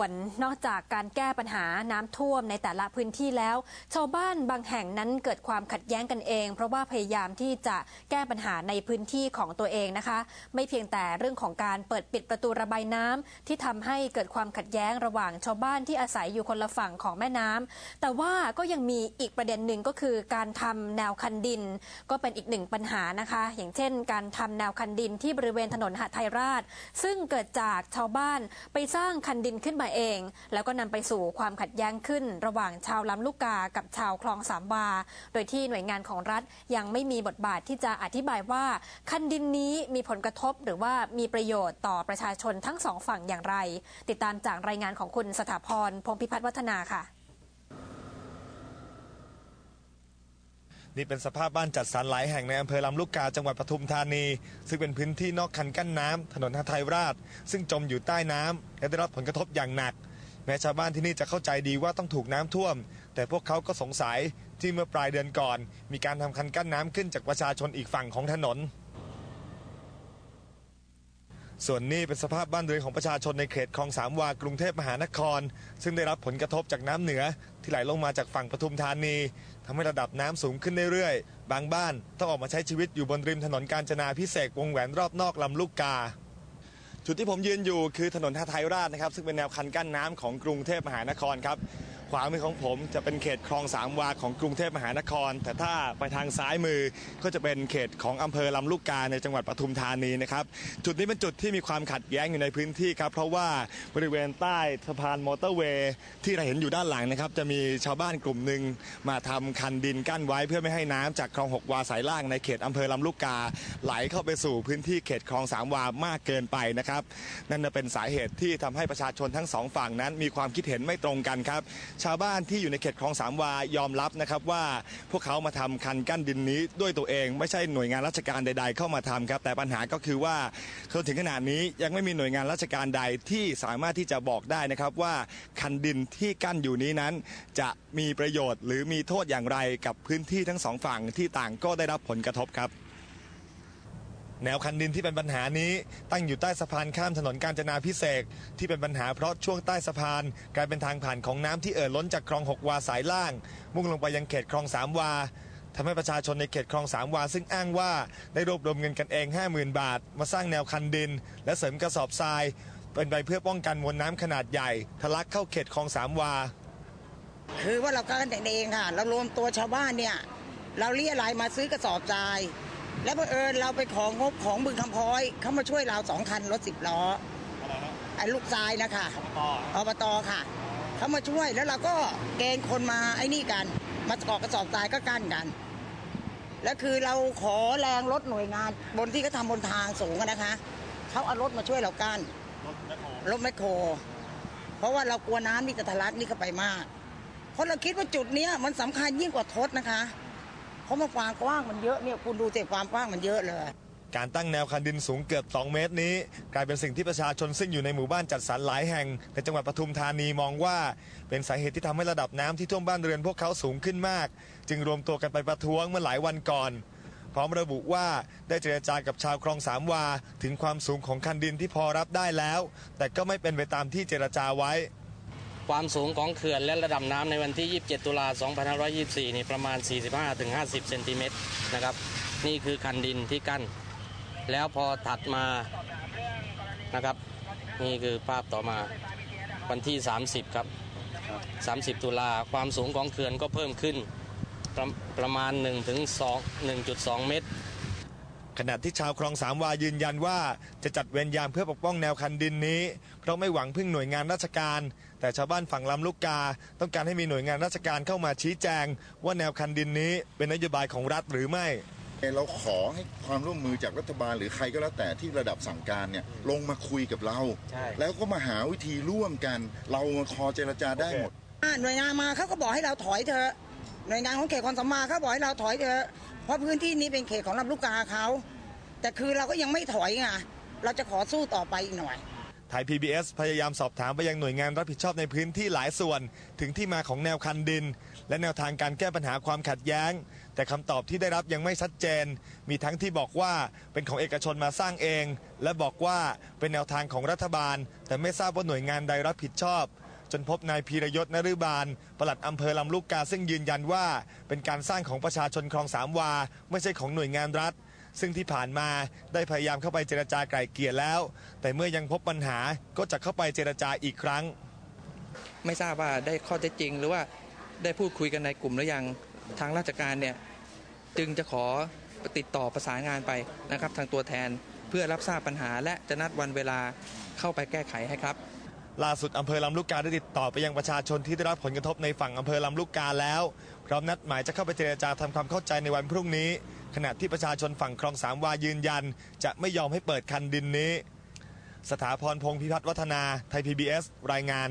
วนนอกจากการแก้ปัญหาน้ำท่วมในแต่ละพื้นที่แล้ว ชาวบ้านบางแห่งนั้นเกิดความขัดแย้งกันเอง เพราะว่าพยายามที่จะแก้ปัญหาในพื้นที่ของตัวเองนะคะ ไม่เพียงแต่เรื่องของการเปิดปิดประตูระบายน้ำที่ทำให้เกิดความขัดแย้งระหว่างชาวบ้านที่อาศัยอยู่คนละฝั่งของแม่น้ำแต่ว่าก็ยังมีอีกประเด็นหนึ่งก็คือการทำแนวคันดิน ก็เป็นอีกหนึ่งปัญหานะคะ อย่างเช่น การทำแนวคันดินที่บริเวณถนนหาไทยราช ซึ่งเกิดจากชาวบ้านไปสร้างคันดินขึ้นมาเอง แล้วก็นำไปสู่ความขัดแย้งขึ้น ระหว่างชาวลำลูกกากับชาวคลองสามวา โดยที่หน่วยงานของรัฐยังไม่มีบทบาทที่จะอธิบายว่าคันดินนี้มีผลกระทบหรือว่ามีประโยชน์ต่อประชาชนทั้งสองฝั่งอย่างไร ติดตามจากรายงานของคุณสถาพรพงพิพัฒน์วัฒนาค่ะ นี่เป็นสภาพบ้านจัดสรรหลายแห่งในอำเภอลำลูกกาจังหวัดปทุมธานี ซึ่งเป็นพื้นที่นอกคันกั้นน้ำถนนหทัยราช ซึ่งจมอยู่ใต้น้ำและได้รับผลกระทบอย่างหนัก แม้ชาวบ้านที่นี่จะเข้าใจดีว่าต้องถูกน้ำท่วม แต่พวกเขาก็สงสัยที่เมื่อปลายเดือนก่อน มีการทำคันกั้นน้ำขึ้นจากประชาชนอีกฝั่งของถนน ส่วนนี้เป็นสภาพบ้านเรือนของประชาชนในเขตคลองสามวากรุงเทพมหานคร ซึ่งได้รับผลกระทบจากน้ำเหนือ ที่ไหลลงมาจากฝั่งปทุมธานีทำให้ระดับน้ำสูงขึ้นเรื่อยๆ บางบ้านต้องออกมาใช้ชีวิตอยู่บนริมถนนกาญจนาพิเศษวงแหวนรอบนอกลำลูกกา จุดที่ผมยืนอยู่คือถนนท่าไทยราชนะครับซึ่งเป็นแนวคันกั้นน้ำของกรุงเทพมหานครครับ ขวามือของผมจะเป็นเขตคลองสามวาของกรุงเทพมหานคร แต่ถ้าไปทางซ้ายมือก็จะเป็นเขตของอำเภอลำลูกกาในจังหวัดปทุมธานีนะครับจุดนี้เป็นจุดที่มีความขัดแย้งอยู่ในพื้นที่ครับเพราะว่าบริเวณใต้สะพานมอเตอร์เวย์ที่เราเห็นอยู่ด้านหลังนะครับจะมีชาวบ้านกลุ่มหนึ่งมาทำคันดินกั้นไว้เพื่อไม่ให้น้ำจากคลองหกวาสายล่างในเขตอำเภอลำลูกกา ไหลเข้าไปสู่พื้นที่เขตคลองสามวามากเกินไปนะครับนั่นจะเป็นสาเหตุที่ทำให้ประชาชนทั้งสองฝั่งนั้นมีความคิดเห็นไม่ตรงกันครับชาวบ้านที่อยู่ในเขตคลองสามวายอมรับนะครับว่าพวกเขามาทำคันกั้นดินนี้ด้วยตัวเอง ไม่ใช่หน่วยงานราชการใด ๆ เข้ามาทำครับแต่ปัญหาก็คือว่าจนถึงขนาดนี้ยังไม่มีหน่วยงานราชการใดที่สามารถที่จะบอกได้นะครับว่าคันดินที่กั้นอยู่นี้นั้น จะมีประโยชน์หรือมีโทษอย่างไรกับพื้นที่ทั้งสองฝั่งที่ต่างก็ได้รับผลกระทบครับ แนวคันดินที่เป็นปัญหานี้ตั้งอยู่ใต้สะพานข้ามถนนกาญจนาพิเศษกที่เป็นปัญหาเพราะช่วงใต้สะพาน กลายเป็นทางผ่านของน้ำที่เอ่อล้นจากคลองหกวาสายล่าง มุ่งลงไปยังเขตคลองสามวาทำให้ประชาชนในเขตคลองสามวา ซึ่งอ้างว่าได้รวบรวมเงินกันเอง 50,000 บาท มาสร้างแนวคันดิน และเสริมกระสอบทราย เป็นไปเพื่อป้องกันมวลน้ำขนาดใหญ่ทะลักเข้าเขตคลองสามวา คือว่าเรากันเองค่ะ เรารวมตัวชาวบ้านเนี่ย เราเรียรายมาซื้อกระสอบทราย แล้วบังเอิญเราไปของงบของบึงคำพ้อยเขามาช่วยเราสองคันรถสิบล้อไอ้ลูกทรายนะคะอบตค่ะเขามาช่วยแล้วเราก็เกณฑ์คนมาไอ้นี่กัน มากอกกระสอบทรายก็กั้นกัน แล้วคือเราขอแรงรถหน่วยงาน บนที่เขาทำบนทางสูงอะนะคะเขาเอารถมาช่วยเรากั้นรถแมคโครเพราะว่าเรากลัวน้ำนี่จะทะลักนี่เข้าไปมากเพราะเราคิดว่าจุดเนี้ยมันสำคัญยิ่งกว่าทศนะคะเพ ราะมันความกว้างมันเยอะเนี่ยคุณดูแต่ความกว้างมันเยอะเลย การตั้งแนวคันดินสูงเกือบ 2 เมตรนี้ กลายเป็นสิ่งที่ประชาชนซึ่งอยู่ในหมู่บ้านจัดสรรหลายแห่ง ในจังหวัดปทุมธานีมองว่า เป็นสาเหตุที่ทำให้ระดับน้ำที่ท่วมบ้านเรือนพวกเขาสูงขึ้นมาก จึงรวมตัวกันไปประท้วงเมื่อหลายวันก่อน พร้อมระบุว่าได้เจรจากับชาวคลองสามวา ถึงความสูงของคันดินที่พอรับได้แล้ว แต่ก็ไม่เป็นไปตามที่เจรจาไว้ ความสูงของเขื่อนและระดับน้ำในวันที่ 27 ตุลา 2524 นี่ประมาณ 45-50 เซนติเมตรนะครับ นี่คือคันดินที่กั้น แล้วพอถัดมานะครับ นี่คือภาพต่อมาวันที่ 30 ครับ 30 ตุลาความสูงของเขื่อนก็เพิ่มขึ้นประประมาณ 1-2 1.2 เมตร ขณะที่ชาวคลองสามวายืนยันว่าจะจัดเวรยามเพื่อปกป้องแนวคันดินนี้ เพราะไม่หวังพึ่งหน่วยงานราชการ แต่ชาวบ้านฝั่งลำลูกกา ต้องการให้มีหน่วยงานราชการเข้ามาชี้แจง ว่าแนวคันดินนี้เป็นนโยบายของรัฐหรือไม่ เราขอให้ความร่วมมือจากรัฐบาลหรือใครก็แล้วแต่ที่ระดับสั่งการเนี่ยลงมาคุยกับเราใช่แล้วก็มาหาวิธีร่วมกัน เรามาคอเจรจาได้หมดอ่าหน่วยงานมาเขาก็บอกให้เราถอยเถอะหน่วยงานของเขตคอนสมมาเขาบอกให้เราถอยเถอะ เพราะพื้นที่นี้เป็นเขตของลำลูกกาเขา แต่คือเราก็ยังไม่ถอยไงเราจะขอสู้ต่อไปอีกหน่อยไทย PBS พยายามสอบถามไปยังหน่วยงานรับผิดชอบในพื้นที่หลายส่วน ถึงที่มาของแนวคันดิน และแนวทางการแก้ปัญหาความขัดแย้ง แต่แต่คำตอบที่ได้รับยังไม่ชัดเจน มีทั้งที่บอกว่าเป็นของเอกชนมาสร้างเอง และบอกว่าเป็นแนวทางของรัฐบาล แต่ไม่ทราบว่าหน่วยงานใดรับผิดชอบ จนพบนายพีรยศนฤบาลปลัดอำเภอลำลูกกาซึ่งยืนยันว่า เป็นการสร้างของประชาชนคลองสามวา ไม่ใช่ของหน่วยงานรัฐ ซึ่งที่ผ่านมาได้พยายามเข้าไปเจรจาไกล่เกลี่ยแล้ว แต่เมื่อยังพบปัญหาก็จะเข้าไปเจรจาอีกครั้ง ไม่ทราบว่าได้ข้อเท็จจริง หรือว่าได้พูดคุยกันในกลุ่มหรือยังทางราชการเนี่ยจึงจะขอติดต่อประสานงานไปนะครับ ทางตัวแทนเพื่อรับทราบปัญหาและจะนัดวันเวลาเข้าไปแก้ไขให้ครับ ล่าสุดอำเภอลำลูกกาได้ติดต่อไปยังประชาชนที่ได้รับผลกระทบในฝั่งอำเภอลำลูกกาแล้ว พร้อมนัดหมายจะเข้าไปเจรจาทำความเข้าใจในวันพรุ่งนี้ ขณะที่ประชาชนฝั่งคลองสามวายืนยัน จะไม่ยอมให้เปิดคันดินนี้ สถาพรพงษ์พิพัฒน์วัฒนาไทย PBS รายงาน